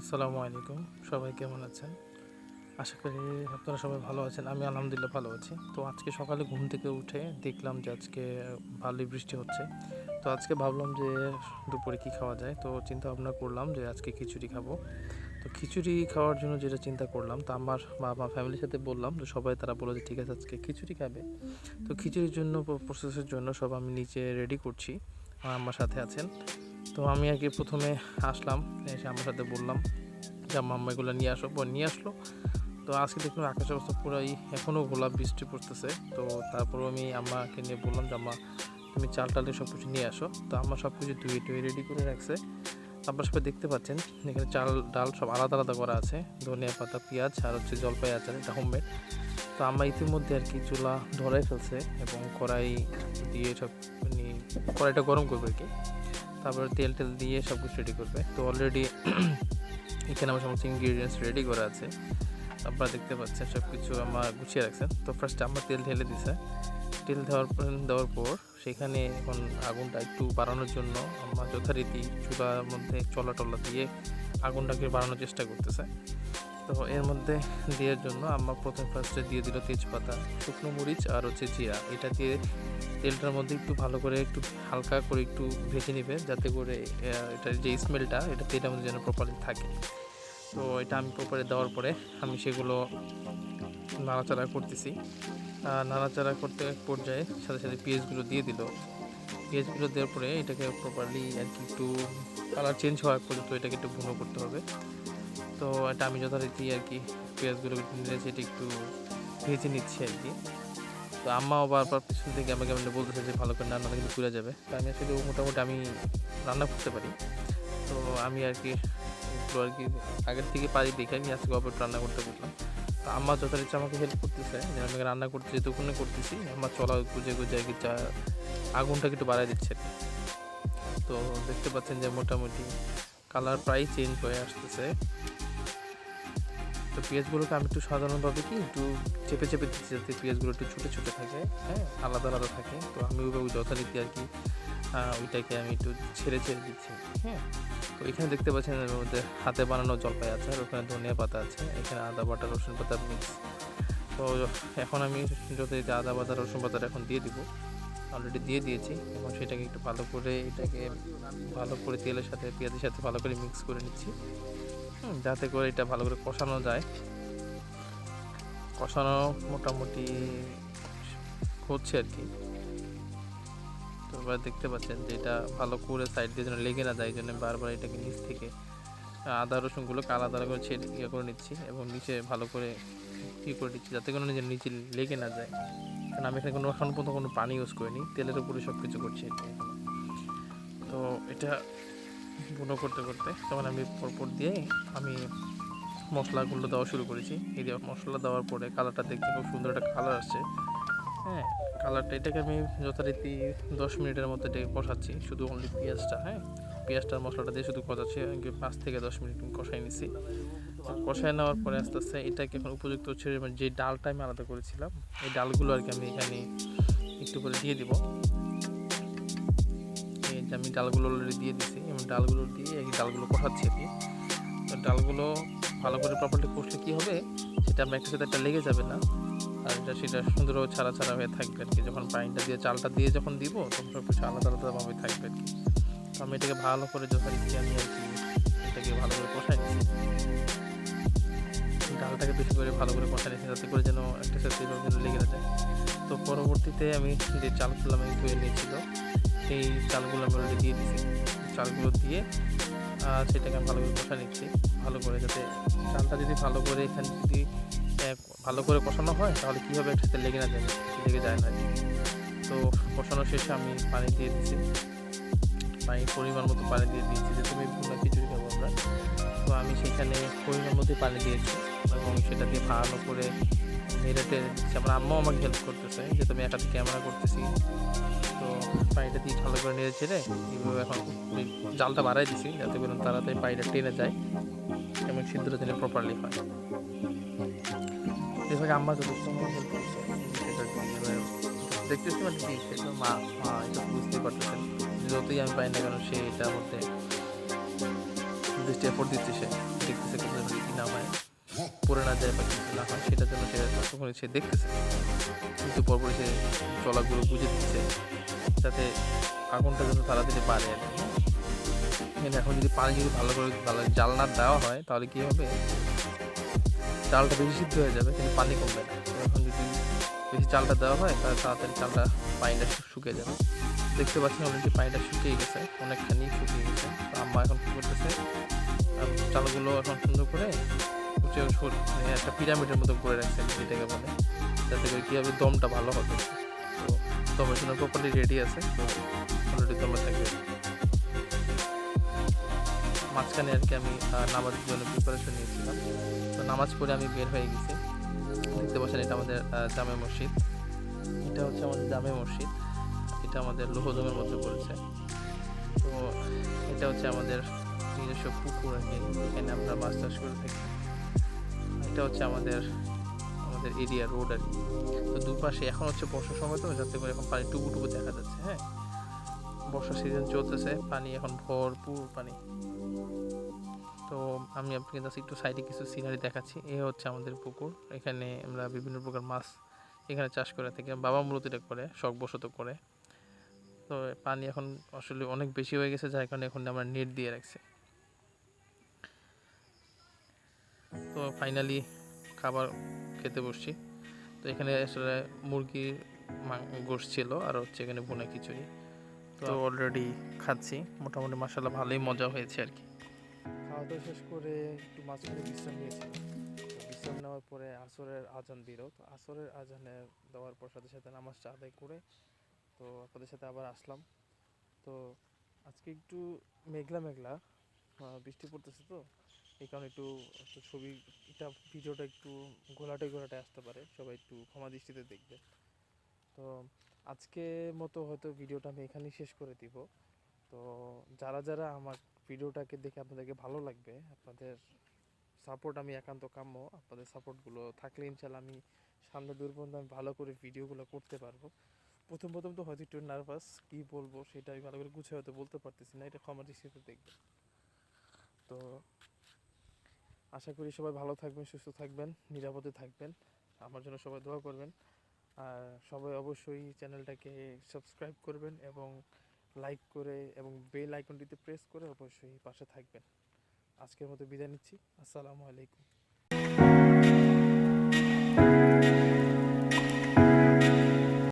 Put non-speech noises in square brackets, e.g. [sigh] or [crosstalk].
আসসালামু আলাইকুম। সবাই কেমন আছেন? আশা করি আপনারা সবাই ভালো আছেন। আমি আলহামদুলিল্লাহ ভালো আছি। তো আজকে সকালে ঘুম থেকে উঠে দেখলাম যে আজকে ভালোই বৃষ্টি হচ্ছে। তো আজকে ভাবলাম যে দুপুরে কি খাওয়া যায়? তো চিন্তা ভাবনা করলাম যে আজকে খিচুড়ি খাব। তো খিচুড়ি খাওয়ার জন্য যেটা চিন্তা করলাম, তো আমার বা আমার ফ্যামিলির সাথে বললাম যে সবাই তারা বলল যে ঠিক আছে, আজকে খিচুড়ি খাবে। তো খিচুড়ির জন্য প্রসেসের জন্য সব আমি নিচে রেডি করছি। আমার সাথে আছেন। তো আমি আর কি প্রথমে আসলাম, এসে আমার সাথে বললাম যে আম্মা আম্মা এগুলো নিয়ে আসো পর নিয়ে আসলো। তো আজকে দেখলাম আকাশের অবস্থা পুরাই এখনও গোলাপ বৃষ্টি পড়তেছে। তো তারপর আমি আম্মাকে নিয়ে বললাম যে আম্মা, তুমি চাল টালে সব কিছু নিয়ে আসো। তো আম্মা সব কিছু ধুয়ে টুয়ে রেডি করে রাখছে। আপনার সবাই দেখতে পাচ্ছেন, এখানে চাল ডাল সব আলাদা আলাদা করা আছে। ধনিয়া পাতা, পেঁয়াজ আর হচ্ছে জলপাই আচার, এটা হোমমেড তো আম্মা ইতিমধ্যে আর কি চুলা ধরাই ফেলছে এবং কড়াই দিয়ে সব মানে কড়াইটা গরম করবে আর কি। তারপরে তেল টেল দিয়ে সব কিছু রেডি করবে। তো অলরেডি [clears throat] এখানে আমার সমস্ত ইনগ্রিডিয়েন্টস রেডি করা আছে। আপনারা দেখতে পাচ্ছেন সব কিছু আমার গুছিয়ে রাখছেন তো ফার্স্ট আমার তেল ঢেলে দিছে। তেল দেওয়ার পর দেওয়ার পর সেখানে এখন আগুনটা একটু বাড়ানোর জন্য আমার যথারীতি চুলার মধ্যে চলা টলা দিয়ে আগুনটাকে বাড়ানোর চেষ্টা করতেছে। তো এর মধ্যে দেওয়ার জন্য আমার প্রথম ফার্স্টে দিয়ে দিল তেজপাতা, শুকনো মরিচ আর হচ্ছে জিরা। এটা দিয়ে তেলটার মধ্যে একটু ভালো করে একটু হালকা করে একটু ভেজে নেবে যাতে করে এটার যে স্মেলটা এটা তেলের মধ্যে যেন প্রপারলি থাকে। তো এটা আমি প্রপারে দেওয়ার পরে আমি সেগুলো নাড়াচাড়া করতেছি। নাড়াচাড়া করতে এক পর্যায়ে সাথে সাথে পেঁয়াজগুলো দিয়ে দিল। পেঁয়াজগুলো দেওয়ার পরে এটাকে প্রপারলি আর কি একটু কালার চেঞ্জ হওয়ার পর্যন্ত এটাকে একটু ভুনো করতে হবে। তো এটা আমি যথারীতি আর কি পেঁয়াজগুলো নেড়ে সেটা একটু ভেজে নিচ্ছি আর কি। তো আম্মাও বারবার পিছন থেকে আমাকে এমনি বলতেছে যে, ভালো করে রান্না কিন্তু পুড়ে যাবে। তো আমি আসলে মোটামুটি আমি রান্না করতে পারি। তো আমি আর কি একটু আর কি আগের থেকে পারি দেখে আমি আজকে অপর রান্না করতে বললাম। তো আম্মা যথারীতি আমাকে হেল্প করতেছে, যে আমি রান্না করতে যেটুকুনে করতেছি আমার চলা গুজে গুজে আর কি চা আগুনটাকে একটু বাড়াই দিচ্ছে। তো দেখতে পাচ্ছেন যে মোটামুটি কালার প্রায় চেঞ্জ হয়ে আসতেছে। তো পেঁয়াজগুলোকে আমি একটু সাধারণভাবে কি একটু চেপে চেপে দিচ্ছি যাতে পেঁয়াজগুলো একটু ছোটো ছোটো থাকে হ্যাঁ? আলাদা আলাদা থাকে। তো আমি ওইভাবে যথারীতি আর কি ওইটাকে আমি একটু ছেড়ে ছেড়ে দিচ্ছি হ্যাঁ? তো এখানে দেখতে পাচ্ছেন এর মধ্যে হাতে বানানো জলপাই আছে আর ওখানে ধনিয়া পাতা আছে, এখানে আদা, বাটা, রসুন পাতা মিক্স তো এখন আমি যথারীতি আদা, বাটা, রসুন পাতাটা এখন দিয়ে দিব। অলরেডি দিয়ে দিয়েছি এবং সেটাকে একটু ভালো করে এটাকে ভালো করে তেলের সাথে, পেঁয়াজের সাথে ভালো করে মিক্স করে নিচ্ছি। যাতে করে এটা ভালো করে কষানো যায়। কষানো মোটামুটি হচ্ছে আর কি। তো এবার দেখতে পাচ্ছেন যে এটা ভালো করে সাইড দিয়ে যেন লেগে না যায়, এই জন্য বারবার এটাকে নিচ থেকে আদা, রসুনগুলোকে আলাদা করে ছেড়ে ইয়ে করে নিচ্ছি এবং নিচে ভালো করে ই করে দিচ্ছি, যাতে কোনো নিজের নিচে লেগে না যায়। কারণ আমি এখানে কোনো, এখন কোনো পানি ইউজ করিনি, তেলের উপরে সব কিছু করছি তো এটা বুনো করতে করতে তখন আমি পরপর দিয়ে আমি মশলাগুলো দেওয়া শুরু করেছি। এই দিয়ে মশলা দেওয়ার পরে কালারটা দেখতে খুব সুন্দর একটা কালার আসছে। হ্যাঁ কালারটা এটাকে আমি যথারীতি দশ মিনিটের মধ্যে এটাকে কষাচ্ছি, শুধু অনলি পেঁয়াজটা হ্যাঁ? পেঁয়াজটা মশলাটা দিয়ে শুধু কষাচ্ছি পাঁচ থেকে দশ মিনিট কষাই নিছি। কষাই নেওয়ার পরে আস্তে আস্তে এটাকে এখন উপযুক্ত হচ্ছে যে ডালটা আমি আলাদা করেছিলাম, এই ডালগুলো আর কি আমি এখানে একটু করে দিয়ে দিব। যে আমি ডালগুলো অলরেডি দিয়ে দিছি। এবং ডালগুলো দিয়ে এই ডালগুলো কষাচ্ছি কি। তো ডালগুলো ভালো করে প্রপারলি কষলে কী হবে? সেটা আমরা একটা সাথে একটা লেগে যাবে না। আর এটা সেটা সুন্দরভাবে ছাড়া ছাড়া হয়ে থাকবে আর কি। যখন পানিটা দিয়ে, চালটা দিয়ে যখন দিব, তখন সব কিছু আলাদা আলাদাভাবে থাকবে আর কি। তো আমি এটাকে ভালো করে যথারীতি আমি আর কি, এটাকে ভালো করে কষাই ডালটাকে বেশি করে ভালো করে কষাই নিচ্ছি যাতে করে যেন একটা সাথে লেগে না যায়। তো পরবর্তীতে আমি যে চালগুলো আমি ধুয়ে নিয়েছিল সেই চালগুলো আমি অলরেডি দিয়ে দিচ্ছি চালগুলো দিয়ে সেটাকে ভালো করে কষা নিচ্ছি। ভালো করে যাতে চালটা যদি ভালো করে এখানে যদি ভালো করে কষানো হয়, তাহলে কীভাবে একসাথে লেগে না যাবে লেগে যায় না তো কষানো শেষে আমি পানি দিয়ে দিচ্ছি পানি পরিমাণ মতো পানি দিয়ে দিয়েছি যে তুমি ভুনা খিচুড়ি খাব আমরা। তো আমি সেখানে পরিমাণ মতো পানি দিয়েছি এবং সেটা দিয়ে ভালো করে টেড়ে দিচ্ছি। আমার আম্মাও আমাকে হেল্প করতেছে যেহেতু আমি একাতে ক্যামেরা করতেছি। পানিটা দিয়ে ভালো করে নেড়ে ছেড়ে এইভাবে এখন জালটা বাড়াই দিছি যাতে করে তাড়াতাড়ি পানিটা টেনে যায় এবং সিদ্ধটা দিলে প্রপারলি হয়। এভাবে আম্মা যথেষ্ট দেখতেছি মানে কি? সেটা মা মা এটা বুঝতেই পারতেছেন। যতই আমি পাই না কেন সে এটার মধ্যে বেস্ট এফোর্ট দিচ্ছে সে। দেখতেছে যেন কি না হয়। পড়ে না যায় বা কিছু না হয়, সেটার জন্য সে ততক্ষণ সে দেখতেছে। কিন্তু পরপর সে জলাগুলো বুঝে দিচ্ছে। যাতে আগুনটা যেন তাড়াতাড়ি পারে আর কি। এখন যদি পানি যদি ভালো করে ভালো জাল না দেওয়া হয়, তাহলে কী হবে? চালটা বেশি সিদ্ধ হয়ে যাবে, কিন্তু পানি কমবে না। এখন যদি বেশি চালটা দেওয়া হয়, তাহলে তাড়াতাড়ি চালটা পানিটা শুকিয়ে যাবে। দেখতে পাচ্ছেন অলরেডি পানিটা শুকিয়ে গেছে, অনেকখানি শুকিয়ে গেছে। তো আম্মা এখন কী করতেছে চালগুলো এখন সুন্দর করে মানে একটা পিরামিডের মতো করে রাখছে, যেটাকে বলে। যাতে করে কী হবে, দমটা ভালো হবে। দমের প্রপারলি রেডি আছে। অলরেডি দমে থাকবে মাঝখানে আর কি আমি নামাজের জন্য প্রিপারেশন নিয়েছিলাম। তো নামাজ পড়ে আমি বের হয়ে গেছি। দেখতে পাচ্ছেন এটা আমাদের জামে মসজিদ। এটা হচ্ছে আমাদের জামে মসজিদ। এটা আমাদের লোহদমের মধ্যে পড়েছে। তো এটা হচ্ছে আমাদের নিজস্ব পুকুর আর কি, এখানে আমরা মাছ চাষ করে থাকি। এটা হচ্ছে আমাদের এরিয়া রোড আর কি। তো দুপাশে এখন হচ্ছে বর্ষার সময় তো, যাতে করে এখন পানি টুকু টুকু দেখা যাচ্ছে হ্যাঁ? বর্ষার সিজন চলতেছে, পানি এখন ভরপুর পানি। তো আমি আপনাকে জাস্ট একটু সাইডে কিছু সিনারি দেখাচ্ছি। এ হচ্ছে আমাদের পুকুর। এখানে আমরা বিভিন্ন প্রকার মাছ এখানে চাষ করে থাকি। বাবা মূলত এটা করে, শখবশত করে। তো পানি এখন আসলে অনেক বেশি হয়ে গেছে, যার কারণে এখন আমরা নেট দিয়ে রাখছি। তো ফাইনালি খাবার খেতে বসছি। তো এখানে আসলে মুরগির গোশ ছিল আর হচ্ছে এখানে বোনা খিচুড়ি। তো অলরেডি খাচ্ছি। মোটামুটি মশালা ভালোই মজা হয়েছে আর কি। খাওয়া দাওয়া শেষ করে একটু মাঝখানে বিশ্রাম নিয়েছিলাম। বিশ্রাম নেওয়ার পরে আসরের আজান দিল। তো আসরের আজানে দেওয়ার পর সাথে সাথে নামাজটা আদায় করে তো আপনাদের সাথে আবার আসলাম। তো আজকে একটু মেঘলা মেঘলা বৃষ্টি পড়তেছে তো। এই কারণে একটু ছবি, এটা ভিডিওটা একটু ঘোলাটে ঘোলাটে আসতে পারে, সবাই একটু ক্ষমা দৃষ্টিতে দেখবে। তো আজকে মতো হয়তো ভিডিওটা আমি এখানেই শেষ করে দিব। তো যারা যারা আমার ভিডিওটাকে দেখে আপনাদেরকে ভালো লাগবে, আপনাদের সাপোর্ট আমি একান্ত কাম্য, আপনাদের সাপোর্টগুলো থাকলে ইনশাল্লাহ আমি সামনে দূর পর্যন্ত আমি ভালো করে ভিডিওগুলো করতে পারব। প্রথম প্রথম তো হয়তো একটু নার্ভাস কী বলব সেটা আমি ভালো করে গুছিয়ে হয়তো বলতে পারতেছি না, এটা ক্ষমা দৃষ্টিতে দেখবে তো আশা করি সবাই ভালো থাকবেন, সুস্থ থাকবেন, নিরাপদে থাকবেন। আমার জন্য সবাই দোয়া করবেন। আর সবাই অবশ্যই চ্যানেলটাকে সাবস্ক্রাইব করবেন এবং লাইক করে এবং বেল আইকনটিতে প্রেস করে অবশ্যই পাশে থাকবেন। আজকের মতো বিদায় নিচ্ছি। আসসালামু আলাইকুম।